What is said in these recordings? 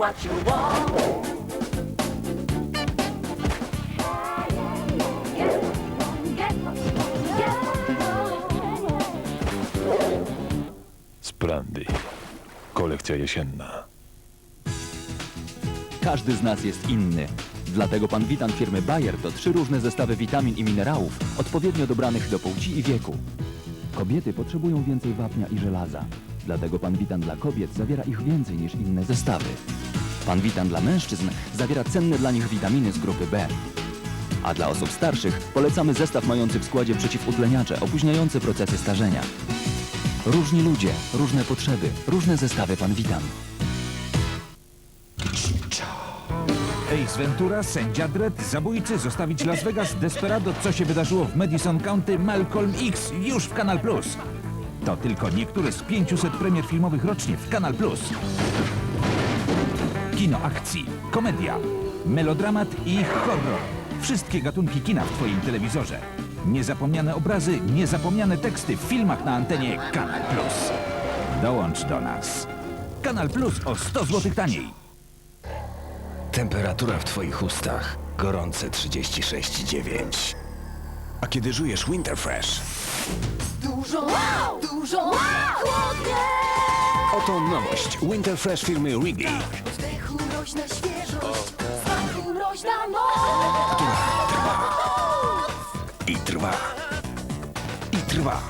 what you want. Sprandy. Kolekcja jesienna. Każdy z nas jest inny. Dlatego pan witan firmy Bayer to trzy różne zestawy witamin i minerałów, odpowiednio dobranych do płci i wieku. Kobiety potrzebują więcej wapnia i żelaza. Dlatego pan witan dla kobiet zawiera ich więcej niż inne zestawy. Pan witan dla mężczyzn zawiera cenne dla nich witaminy z grupy B. A dla osób starszych polecamy zestaw mający w składzie przeciwutleniacze opóźniające procesy starzenia. Różni ludzie, różne potrzeby, różne zestawy pan witan. Ace Ventura, sędzia Dredd, zabójcy, zostawić Las Vegas, Desperado, co się wydarzyło w Madison County, Malcolm X, już w Kanal Plus. To tylko niektóre z 500 premier filmowych rocznie w Kanal Plus. Kino akcji, komedia, melodramat i horror. Wszystkie gatunki kina w Twoim telewizorze. Niezapomniane obrazy, niezapomniane teksty w filmach na antenie Kanal Plus. Dołącz do nas. Kanal Plus o 100 zł taniej. Temperatura w twoich ustach gorące 36,9. A kiedy żujesz Winterfresh, Dużo, dużo, chłodnie. Oto nowość Winterfresh firmy Wrigley, Wdechu mroźna świeżość, smaku mroźna moc. która trwa i trwa i trwa.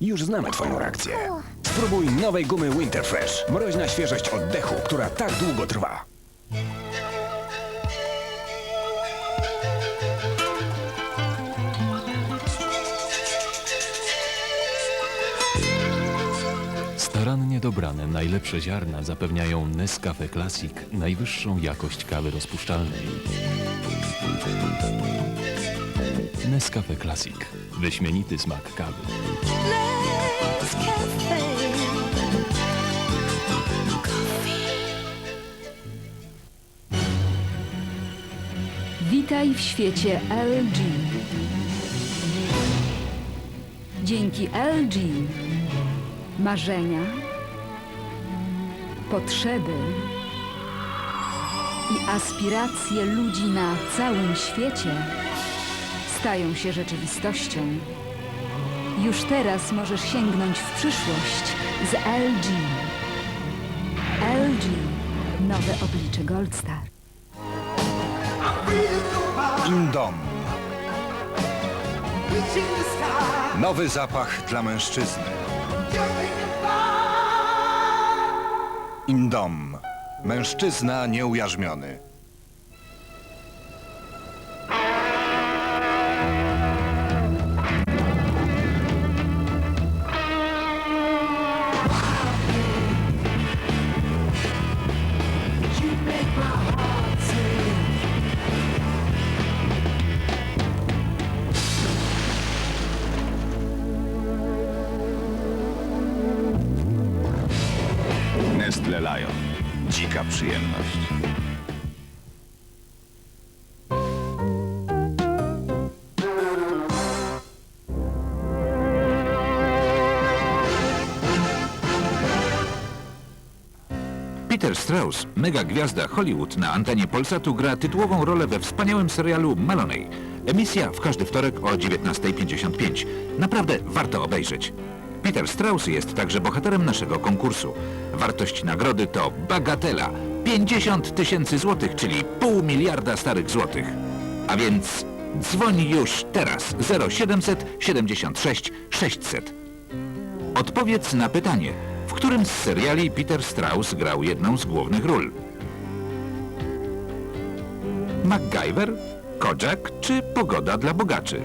Już znamy twoją reakcję. Spróbuj nowej gumy Winterfresh. Mroźna świeżość oddechu, która tak długo trwa. Starannie dobrane, najlepsze ziarna zapewniają Nescafe Classic najwyższą jakość kawy rozpuszczalnej. Nescafe Classic. Wyśmienity smak kawy. Witaj w świecie LG. Dzięki LG marzenia, potrzeby i aspiracje ludzi na całym świecie stają się rzeczywistością. Już teraz możesz sięgnąć w przyszłość z LG. LG. Nowe oblicze Gold Star. Indom. Nowy zapach dla mężczyzny. Indom. Mężczyzna nieujarzmiony. Nestle Lion. Dzika przyjemność. Peter Strauss, mega gwiazda Hollywood na antenie Polsatu gra tytułową rolę we wspaniałym serialu Maloney. Emisja w każdy wtorek o 19.55. Naprawdę warto obejrzeć. Peter Strauss jest także bohaterem naszego konkursu. Wartość nagrody to bagatela 50 tysięcy złotych, czyli pół miliarda starych złotych. A więc dzwoń już teraz 0700 76 600. Odpowiedz na pytanie, w którym z seriali Peter Strauss grał jedną z głównych ról? MacGyver, Kojak czy Pogoda dla bogaczy?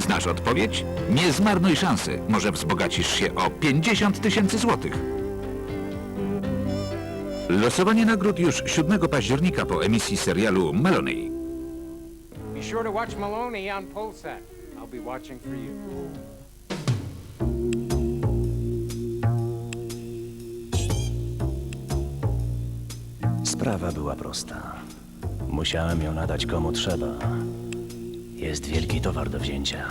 Znasz odpowiedź? Nie zmarnuj szansy, może wzbogacisz się o 50 tysięcy złotych. Losowanie nagród już 7 października po emisji serialu Melanie. Be sure to watch Maloney on Polsat. I'll be watching for you. Sprawa była prosta. Musiałem ją nadać komu trzeba. Jest wielki towar do wzięcia.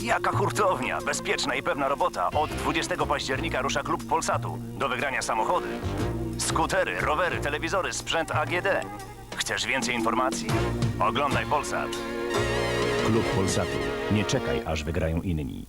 Jaka hurtownia, bezpieczna i pewna robota. Od 20 października rusza klub Polsatu. Do wygrania samochody. Skutery, rowery, telewizory, sprzęt AGD. Chcesz więcej informacji? Oglądaj Polsat. Klub Polsatu. Nie czekaj, aż wygrają inni.